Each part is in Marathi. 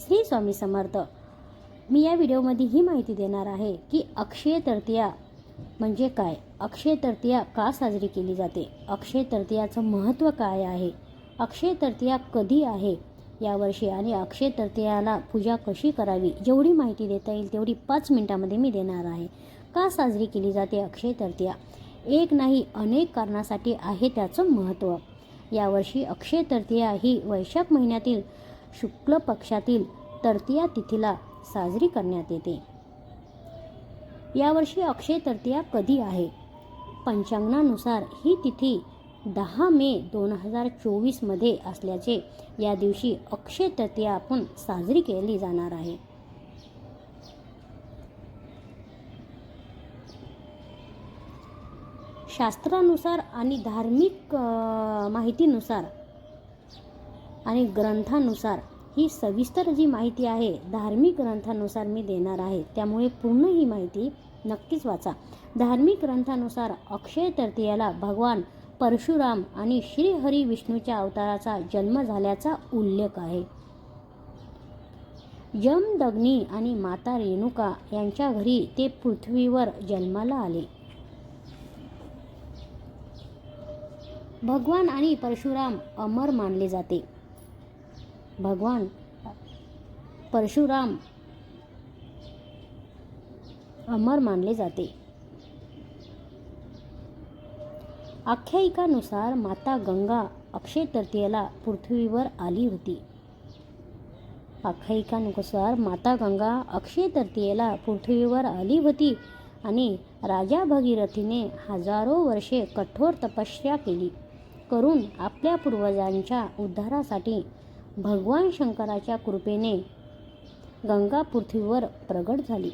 श्री स्वामी समर्थ मी या व्हिडिओमध्ये ही माहिती देणार आहे की अक्षय तृतीया म्हणजे काय? अक्षय तृतीया का साजरी केली जाते? अक्षय तृतीयाचं महत्त्व काय आहे? अक्षय तृतीया कधी आहे यावर्षी आणि अक्षय तृतीयाला पूजा कशी करावी? जेवढी माहिती देता येईल तेवढी पाच मिनिटामध्ये मी देणार आहे. का साजरी केली जाते अक्षय तृतीया? एक नाही अनेक कारणासाठी आहे त्याचं महत्त्व. यावर्षी अक्षय तृतीया ही वैशाख महिन्यातील शुक्ल पक्षातील तृतीया तिथीला साजरी करण्यात येते. यावर्षी अक्षय तृतीया कधी आहे? पंचांगणानुसार ही तिथी दहा मे दोन हजार चोवीसमध्ये असल्याचे या दिवशी अक्षय तृतीया आपण साजरी केली जाणार आहे. शास्त्रानुसार आणि धार्मिक माहितीनुसार आणि ग्रंथानुसार. ही सविस्तर जी माहिती आहे धार्मिक ग्रंथानुसार मी देणार आहे. त्यामुळे पूर्ण ही माहिती नक्कीच वाचा. धार्मिक ग्रंथानुसार अक्षय तृतीयाला भगवान परशुराम आणि श्रीहरी विष्णूच्या अवताराचा जन्म झाल्याचा उल्लेख आहे. यमदग्नी आणि माता रेणुका यांच्या घरी ते पृथ्वीवर जन्माला आले. भगवान आणि परशुराम अमर मानले जाते. भगवान परशुराम अमर मानले जाते. आख्यायिकानुसार माता गंगा अक्षय तृतीयेला पृथ्वीवर आली होती. आख्यायिकानुसार माता गंगा अक्षय तृतीयेला पृथ्वीवर आली होती आणि राजा भगीरथीने हजारो वर्षे कठोर तपस्या केली करून आपल्या पूर्वजांच्या उद्धारासाठी भगवान शंकराच्या कृपेने गंगा पृथ्वीवर प्रगट झाली.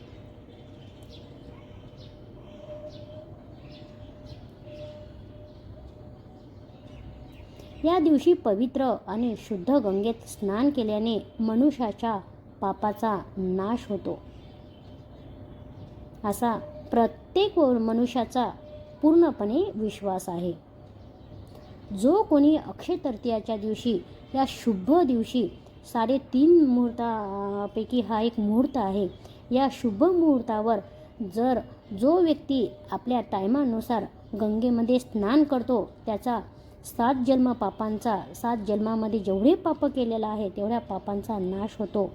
या दिवशी पवित्र आणि शुद्ध गंगेत स्नान केल्याने मनुष्याच्या पापाचा नाश होतो. असा प्रत्येक मनुष्याचा पूर्णपणे विश्वास आहे. जो कोणी अक्षय तृतीयाच्या दिवशी या शुभ दिवशी साडेतीन मुहूर्तापैकी हा एक मुहूर्त आहे. या शुभ मुहूर्तावर जर जो व्यक्ती आपल्या टायमानुसार गंगेमध्ये स्नान करतो त्याचा सात जन्म पापांचा सात जन्मामध्ये जेवढे पाप केलेला आहे तेवढ्या पापांचा नाश होतो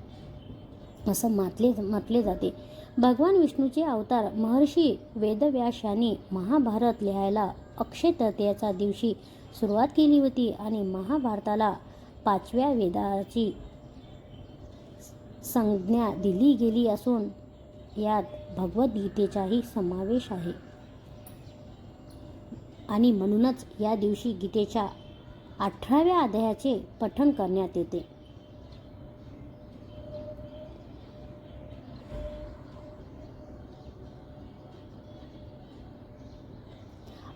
असं मातले म्हटले जाते. भगवान विष्णूचे अवतार महर्षी वेदव्यास यांनी महाभारत लिहायला अक्षय तृतीयाच्या दिवशी सुरुवात केली होती आणि महाभारताला पाचव्या वेदाची संज्ञा दिली गेली असून यात भगवद्गीतेचाही समावेश आहे. आणि म्हणूनच या दिवशी गीतेच्या अठराव्या अध्यायाचे पठण करण्यात येते.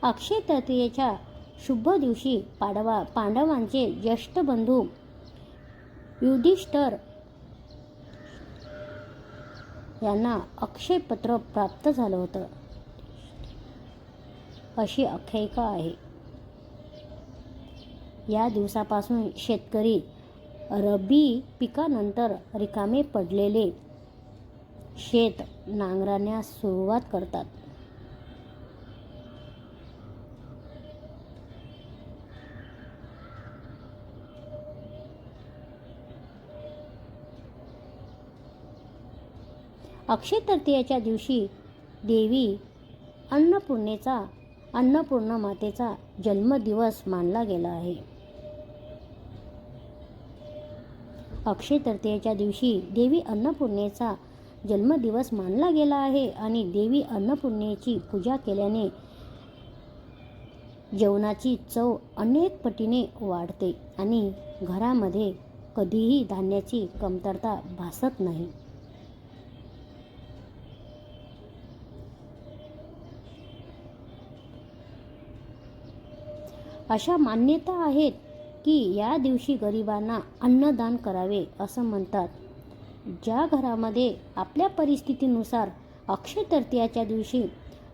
अक्षय तृतीयेच्या शुभ दिवशी पाडवा पांडवांचे ज्येष्ठ बंधू युधिष्ठर यांना अक्षयपत्र प्राप्त झालं होतं. अशी आख्यायिका आहे. या दिवसापासून शेतकरी रब्बी पिकानंतर रिकामे पडलेले शेत नांगरण्यास सुरुवात करतात. अक्षय तृतीयाच्या दिवशी देवी अन्नपूर्णेचा अन्नपूर्ण मातेचा जन्मदिवस मानला गेला आहे. अक्षय तृतीयेच्या दिवशी देवी अन्नपूर्णेचा जन्मदिवस मानला गेला आहे आणि देवी अन्नपूर्णेची पूजा केल्याने जेवणाची चव अनेक पटीने वाढते आणि घरामध्ये कधीही धान्याची कमतरता भासत नाही. अशा मान्यता आहेत की या दिवशी गरिबांना अन्नदान करावे असं म्हणतात. ज्या घरामध्ये आपल्या परिस्थितीनुसार अक्षय तृतीयाच्या दिवशी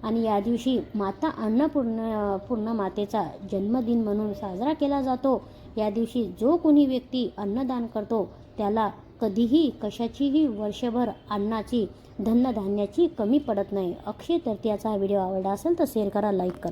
आणि या दिवशी माता अन्नपूर्ण पूर्ण मातेचा जन्मदिन म्हणून साजरा केला जातो या दिवशी जो कोणी व्यक्ती अन्नदान करतो त्याला कधीही कशाचीही वर्षभर अन्नाची धन्नधान्याची कमी पडत नाही. अक्षय तृतीयाचा हा व्हिडिओ आवडला असेल तर शेअर करा लाईक करा.